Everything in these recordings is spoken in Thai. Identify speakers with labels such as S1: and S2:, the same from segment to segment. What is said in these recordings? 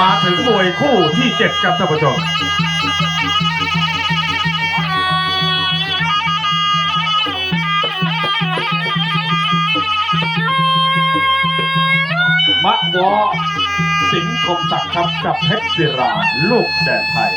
S1: มาถึงมวยคู่ที่เจ็ดครับท่านผู้ชมมะวอสิงห์คมศักดิ์ครับกับเพชรศิรา ลูกแดนไทย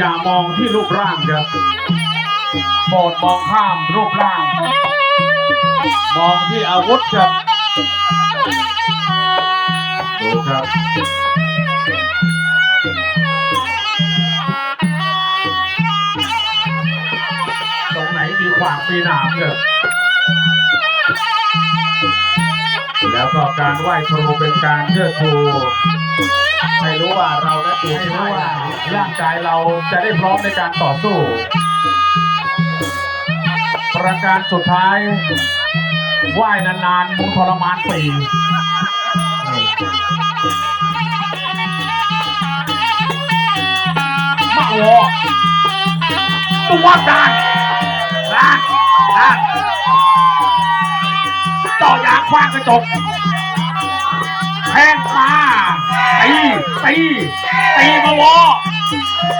S1: อย่ามองที่รูปร่างครับโปรดมองข้ามรูปร่าง มองที่อาวุธครับดูครับตรงไหนมีขวางมีหนามครับ แล้วก็การไหว้ครูเป็นการเชิดชูให้รู้ว่าเราและตัวให้รู้ว่าร่างกายเราจะได้พร้อมในการต่อสู้ ประการสุดท้ายไหว้นานๆมึงทรมานปีมาโอตัวด้าน คว้างกระจกแทงมาตีตีตีมาวอ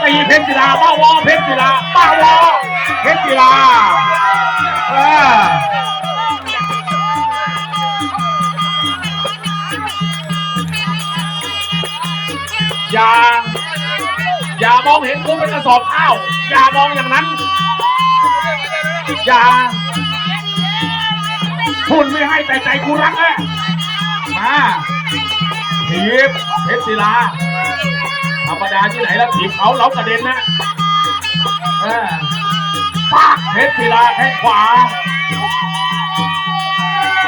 S1: ตีเพชรศิลามาวอเพชรศิลามาวอเพชรศิลาเอออย่าอย่ามองเห็นกูเป็นกระสอบข้าวอย่ามองอย่างนั้น อย่า พูดไม่ให้แต่ใจกูรักแน่มาถีบเพชรศิลา ธรรมดาที่ไหนแล้วถีบเขาเรากระเด็นนะเออปากเพชรศิลาแข้งขวา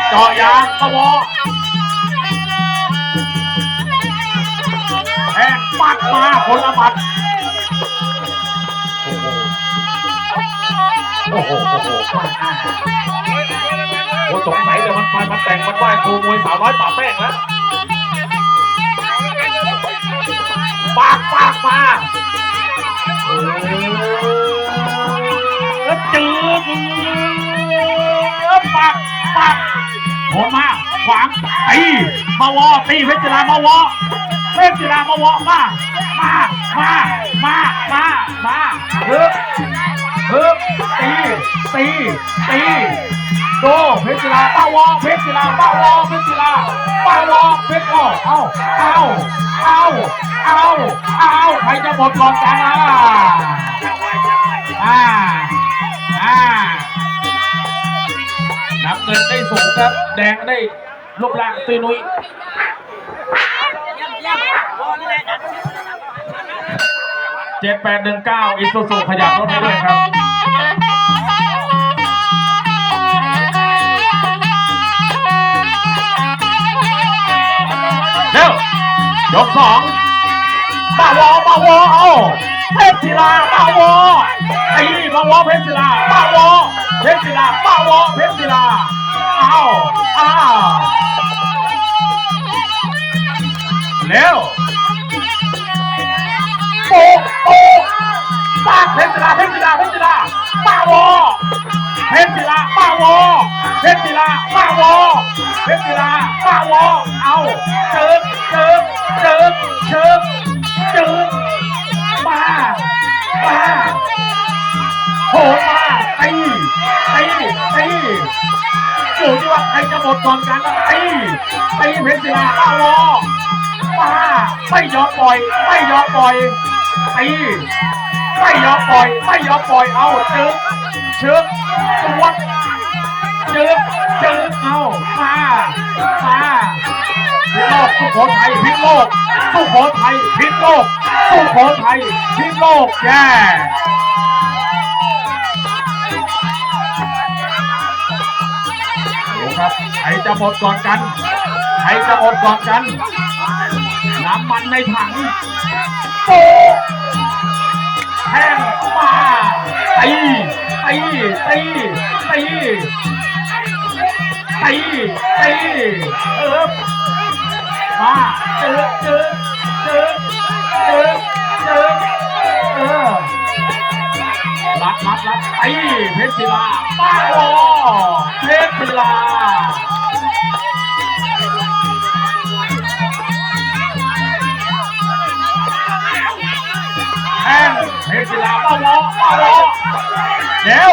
S1: เจาะยางกระวอแทงปัดมาคนละบัดโอ้โหโอ้โหโอ้โหมันอะ โอ้สงสัยแต่มันมันมันแต่งมันไหว้ครูมวยสาวน้อยป่าแป้งแล้วปากปากมาเออจืดปากปากโหนมาขวางตีมาวอตีเพชรจิรามาวอเพชรจิรามาวอมามามามามามาฮึบฮึบตีตีตี โดเพชรจิราป้าวอเพชรจิราป้าวอเพชรจิราป้าวอเพชรอเอาเอาเอาเอาเอาใครจะหมดก่อนกันอะอ่าอ่าน้ำเงินได้สูงครับ แดงได้รูปร่างตุยนุ้ยเจ็ดแปดหนึ่งเก้าอิซูซูขยับรถให้ด้วยครับ ยกสองปาวอปาวอเอาเพชรศิลาปาวอตีปาวอเพชรศิลาปาวอเพชรศิลาปาวอเพชรศิลาเอาอ้าวเร็ว ตีเพชรศิลาวอมาไม่ยอมปล่อย ไม่ยอมปล่อยตีไม่ยอมปล่อย ไม่ยอมปล่อย เอาเจิกเจิกตัวเจิกเจิกเอามามาพิโลกสุโขทัยพิโลกสุโขทัยพิโลกสุโขทัยพิโลกแย่ครับ ใครจะหมดก่อนกัน ใครจะหมดก่อนกัน น้ำมันในถังโป๊ะแทงมาตีตีตีตีตีตีเออมาเจอเจอเจอเจอ รัดรัดรัดตีเพชรศิลาป้าวอเพชรศิลาแทงเพชรศิลาป้าวอป้าวอเดี๋ยว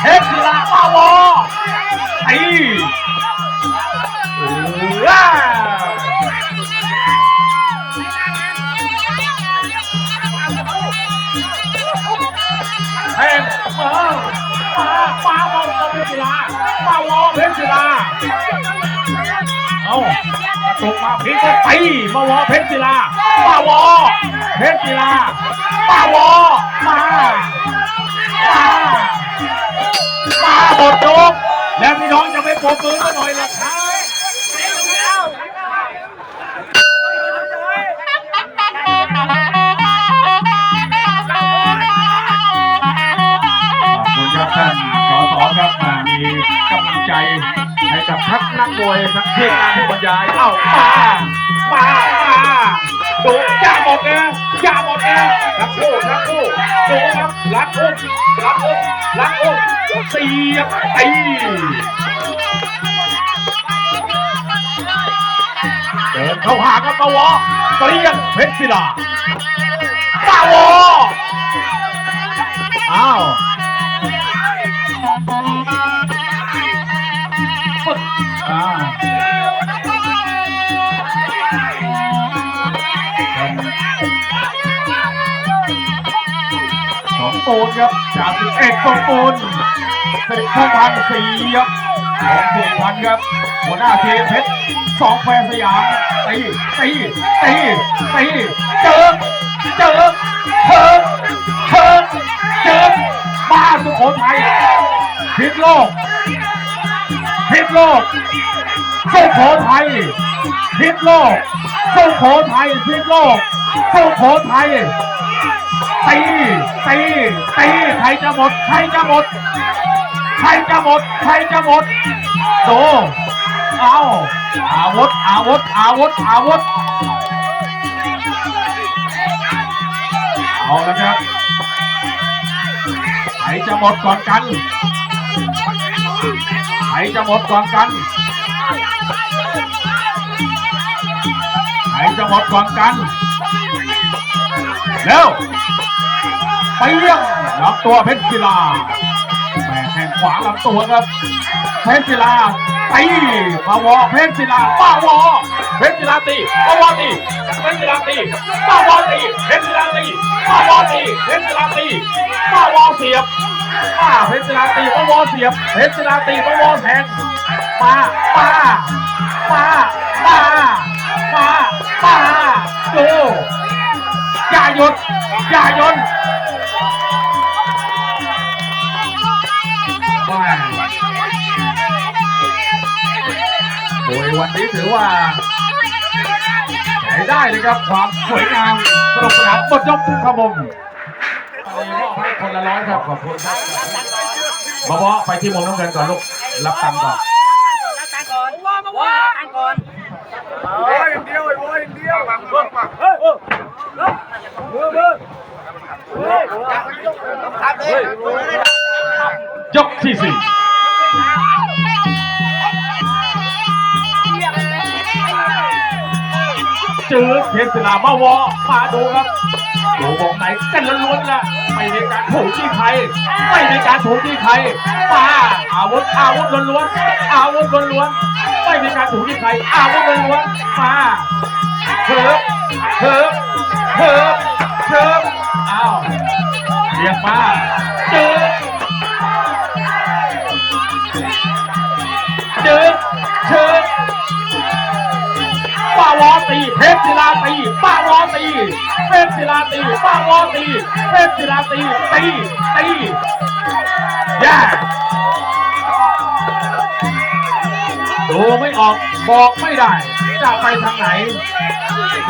S1: เพชรศิลาป้าวอตีว้า ฟ้าวอเพชรศิลาป้าวอเพชรศิลาเอาตกมาพีก็ตีมาวอเพชรศิลาป้าวอเพชรศิลาป้าวอมา มามาหมดยกแล้วพี่น้องจะไม่ปรบมือกันหน่อยเหรอครับ
S2: วยทั้งทีมงานผู้บรรยาย
S1: เอ้ามา มามาดูอย่าหมดนะอย่าหมดนะรักคู่รักคู่ดูครับรักโอ้รักโอ้รักอุ้มเสียบตีเดินเข้าหากับปาวอเปรี้ยงเพชรศิลาปาวออ้าว
S2: สองตูนครับจากสิบเอ็ดสองตูนสิบผู้พันสี่ครับของสี่พันครับ หัวหน้าทีมเพชรสองแควสยามตีตีตีตีเจิมเจิมเชิงเชิงเจิมมาสุโขทัยพิษโลกพิษโลกสุโขทัยพิษโลกสุโขทัยพิษโลกสุโขทัย ตีตีตีใครจะหมดใครจะหมดใครจะหมดใครจะหมดดูเอาอาวุธอาวุธอาวุธอาวุธเอาแล้วครับใครจะหมดก่อนกันใครจะหมดก่อนกันใครจะหมดก่อนกันเร็ว ไปเลี้ยงลำตัวเพชรศิลาแม่แข้งขวาลำตัวครับ เพชรศิลาตีปาวอเพชรศิลาป้าวอเพชรศิลาตีป้าวอตีเพชรศิลาตีป้าวอตีเพชรศิลาตีป้าวอตีเพชรศิลาตีป้าวอเสียบป้าเพชรศิลาตีป้าวอเสียบเพชรศิลาตีป้าวอแทงมาป้าป้าป้าป้าป้าดูอย่าหยุดอย่าหยุด แม่โดยวันนี้ถือว่าใช้ได้เลยครับความสวยงามสนุกสนานหมดยกครับผมไปมอบให้คนละร้อยครับขอบคุณครับบอบอไปที่มุมน้ำเงินก่อนลูกรับตังค์ก่อน
S3: รับตังค์ก่อนว่ามาว่าตังค์ก่อน
S4: โอ้ยอย่างเดียวไอ้โว้ยอย่างเดียวมามามาเฮ้ย
S3: มือมือ
S4: ครับเลย
S1: ยกที่สี่เจอเพชรศิลามาวอมาดูครับดูวงไหนกันล้วนๆละไม่มีการถูกที่ใครไม่มีการถูกที่ใครมาอาวุธอาวุธล้วนๆอาวุธล้วนๆไม่มีการถูกที่ใครอาวุธล้วนๆมาเถิบเถิบเถิบเถิบ อ้าวเรียกมาเจอเจอเชิญป้าวอตีเพชรศิลาตีป้าวอตีเพชรศิลาตีป้าวอตีเพชรศิลาตีตีตีแย่ดูไม่ออกบอกไม่ได้จะไปทางไหน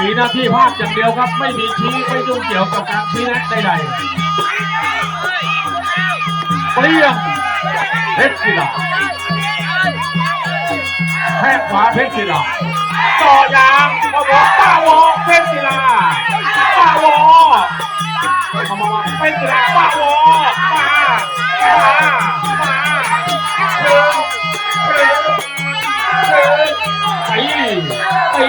S1: มีหน้าที่ภาคอย่างเดียวครับ ไม่มีชี้ไม่ยุ่งเกี่ยวกับการชี้แนะใดๆเปรี้ยงเพชรศิลา
S2: ข้งขวาเพชรศิลาต่อยางปาวอกปาวอเพชรศิลาปาวอมามามาเพชรศิลาปาวอมามามาเชิงเชิงเชิงตีตี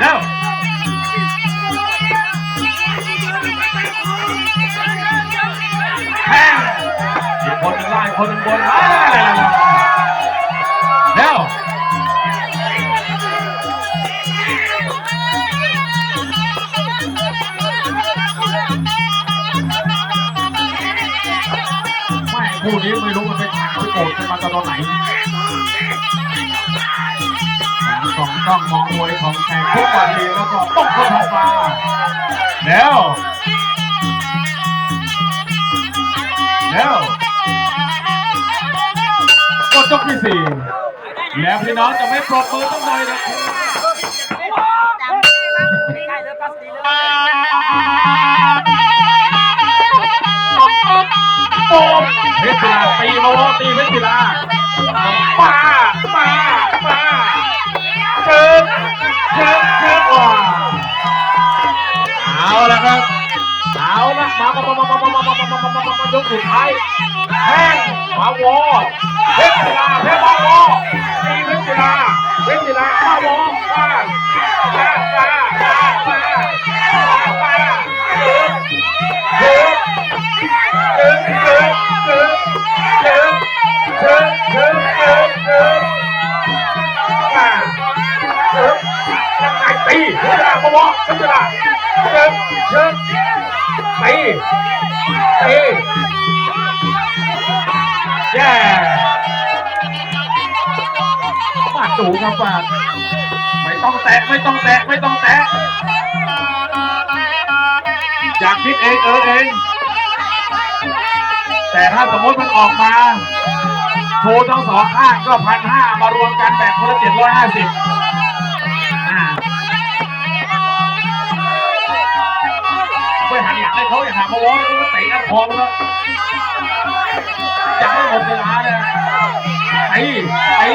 S2: แล้วแทงอีกคนหนึ่งล่างอีกคนหนึ่งบนแล้วไม่คู่นี้ไม่รู้มันเป็นทางไปโกรธกันมาตอนไหน สองต้องมองมวยของแขกทุกวันดีแล้วก็ต้องคนทำมาแล้วแล้วกดยกที่สี่แล้วพี่น้องจะไม่ปรบมือต้องหน่อยนะ
S3: ได้เลยปัสดีลย
S2: โอ้มเพชรศิลาตีมโวตีเพชรศิลาป้าป้าป้า ยกสุดท้ายแห้งมาวอเพชรศิลาเพชรมาวอตีเพชรศิลาเพชรศิลามาวอป้าป้ มาดูครับว่าไม่ต้องแตะไม่ต้องแตะไม่ต้องแตะอยากคิดเองเออเอง แต่ถ้าสมมติมันออกมาโชว์ทั้งสองข้างก็พันห้ามารวมกันแบ่งคนละเจ็ดร้อยห้าสิบไปหันหลังให้เขาอย่าหามาวอลเตะอัดคอแล้วยังไม่หมดเวลาเลย ตีตี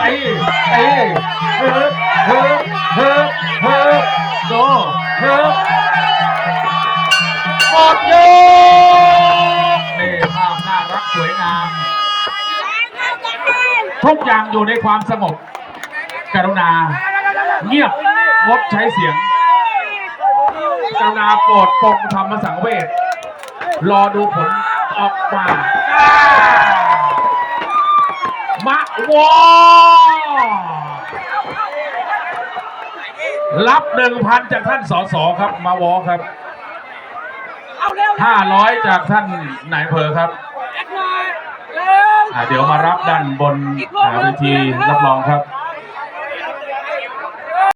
S2: ตีตีเฮ้อเฮ้อเฮ้อเฮ้อโดเฮ้อหมดยกนี่ภาพน่ารักสวยงาม ทุกอย่างอยู่ในความสงบกรุณา เงียบงดใช้เสียงกรุณาโปรดปรงธรรมสังเวชรอดูผลออกมา มะวอรับหนึ่งพันจากท่านสสครับ มาวอครับ
S3: เอาเร็ว
S2: ห้าร้อยจากท่านนายอำเภอครับ
S3: แอคหน่อยเร็ว
S2: อ่าเดี๋ยวมารับด้านบนอ่าเวทีรับรองครับ